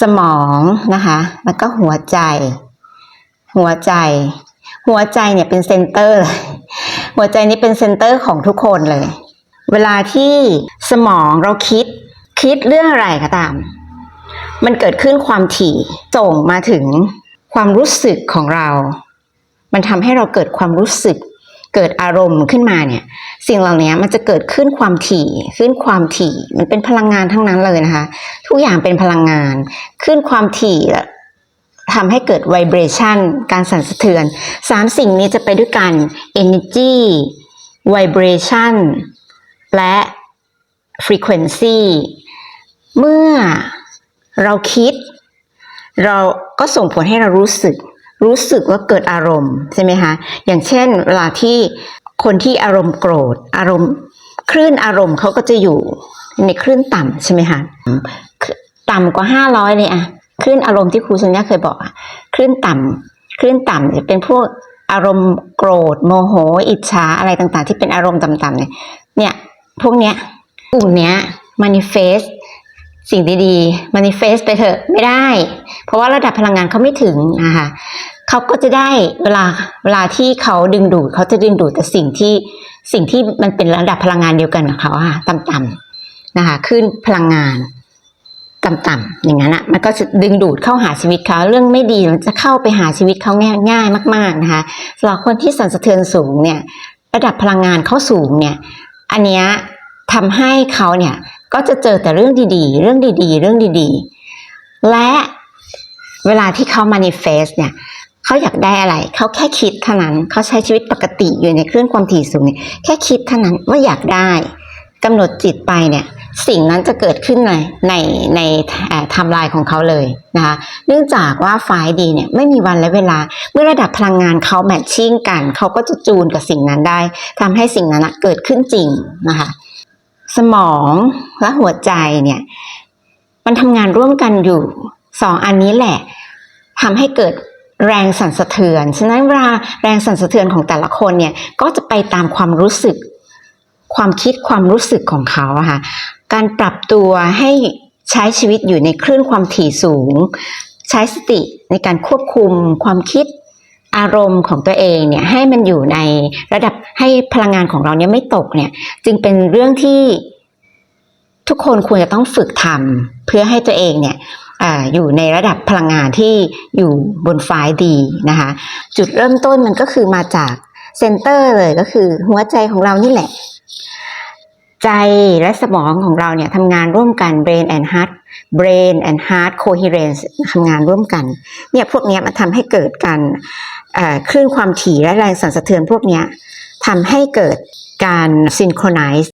สมองนะคะ แล้วก็หัวใจ หัวใจ หัวใจเนี่ยเป็นเซนเตอร์เลยหัวใจนี้เป็นเซนเตอร์ของทุกคนเลย เวลาที่สมองเราคิด คิดเรื่องอะไรก็ตาม มันเกิดขึ้นความถี่ส่งมาถึงความรู้สึกของเรา มันทำให้เราเกิดความรู้สึก เกิดอารมณ์ขึ้นมาเนี่ยสิ่งเหล่านี้มันจะเกิดขึ้นความถี่ขึ้นความถี่ มันเป็นพลังงานทั้งนั้นเลยนะคะ ทุกอย่างเป็นพลังงาน ขึ้นความถี่ทำให้เกิด vibration การสั่นสะเทือนสามสิ่งนี้จะไปด้วยกัน energy vibration และ frequency เมื่อเราคิด เราก็ส่งผลให้เรารู้สึก รู้สึกว่าเกิดอารมณ์ใช่ไหมคะอย่างเช่น เวลาที่คนที่อารมณ์โกรธ อารมณ์คลื่นอารมณ์เขาก็จะอยู่ในคลื่นต่ำใช่ไหมคะต่ำกว่าห้าร้อยเลยอะคลื่นอารมณ์ที่ครูสัญญาเคยบอกอะคลื่นต่ำคลื่นต่ำจะเป็นพวกอารมณ์โกรธ โมโห อิจฉาอะไรต่างๆ ที่เป็นอารมณ์ต่ำๆเนี่ยเนี่ยพวกเนี้ยกลุ่มเนี้ย manifest สิ่งดีๆ manifest ไปเถอะไม่ได้ เพราะว่าระดับพลังงานเขาไม่ถึงนะคะเขาก็จะได้เวลาเวลาที่เขาดึงดูดเขาจะดึงดูดแต่สิ่งที่สิ่งที่มันเป็นระดับพลังงานเดียวกันกับเขาอะต่ำๆนะคะขึ้นพลังงานต่ำๆอย่างนั้นอะมันก็จะดึงดูดเข้าหาชีวิตเขาเรื่องไม่ดีมันจะเข้าไปหาชีวิตเขาง่ายง่ายมาก ๆนะคะสำหรับคนที่สั่นสะเทือนสูงเนี่ย ระดับพลังงานเขาสูงเนี่ย อันเนี้ยทำให้เขาเนี่ยก็จะเจอแต่เรื่องดีๆ เรื่องดีๆ เรื่องดีๆ และ เวลาที่เขา manifest เนี่ยเขาอยากได้อะไร เขาแค่คิดเท่านั้น เขาใช้ชีวิตปกติอยู่ในคลื่นความถี่สูงเนี่ยแค่คิดเท่านั้นว่าอยากได้กำหนดจิตไปเนี่ยสิ่งนั้นจะเกิดขึ้นในในในไทม์ไลน์ของเขาเลยนะคะเนื่องจากว่าไฟดีเนี่ยไม่มีวันและเวลา เมื่อระดับพลังงานเขาแมทชิ่งกัน เขาก็จะจูนกับสิ่งนั้นได้ทำให้สิ่งนั้นเกิดขึ้นจริงนะคะสมองและหัวใจเนี่ยมันทำงานร่วมกันอยู่สองอันนี้แหละ ทำให้เกิดแรงสั่นสะเทือน ฉะนั้นเวลาแรงสั่นสะเทือนของแต่ละคนเนี่ยก็จะไปตามความรู้สึก ความคิดความรู้สึกของเขาอะค่ะการปรับตัวให้ใช้ชีวิตอยู่ในคลื่นความถี่สูง ใช้สติในการควบคุมความคิดอารมณ์ของตัวเองเนี่ยให้มันอยู่ในระดับให้พลังงานของเราเนี่ยไม่ตกเนี่ยจึงเป็นเรื่องที่ทุกคนควรจะต้องฝึกทำเพื่อให้ตัวเองเนี่ย ออยู่ในระดับพลังงานที่อยู่บนไฟดีนะคะจุดเริ่มต้นมันก็คือมาจากเซนเตอร์เลยก็คือหัวใจของเรานี่แหละ ใจและสมองของเราเนี่ยทำงานร่วมกัน brain and heart brain and heart coherence ทำงานร่วมกันเนี่ยพวกนี้มันทำให้เกิดการเคลื่นความถี่และแรงสั่นสะเทือนพวกนี้ทำให้เกิดการ synchronize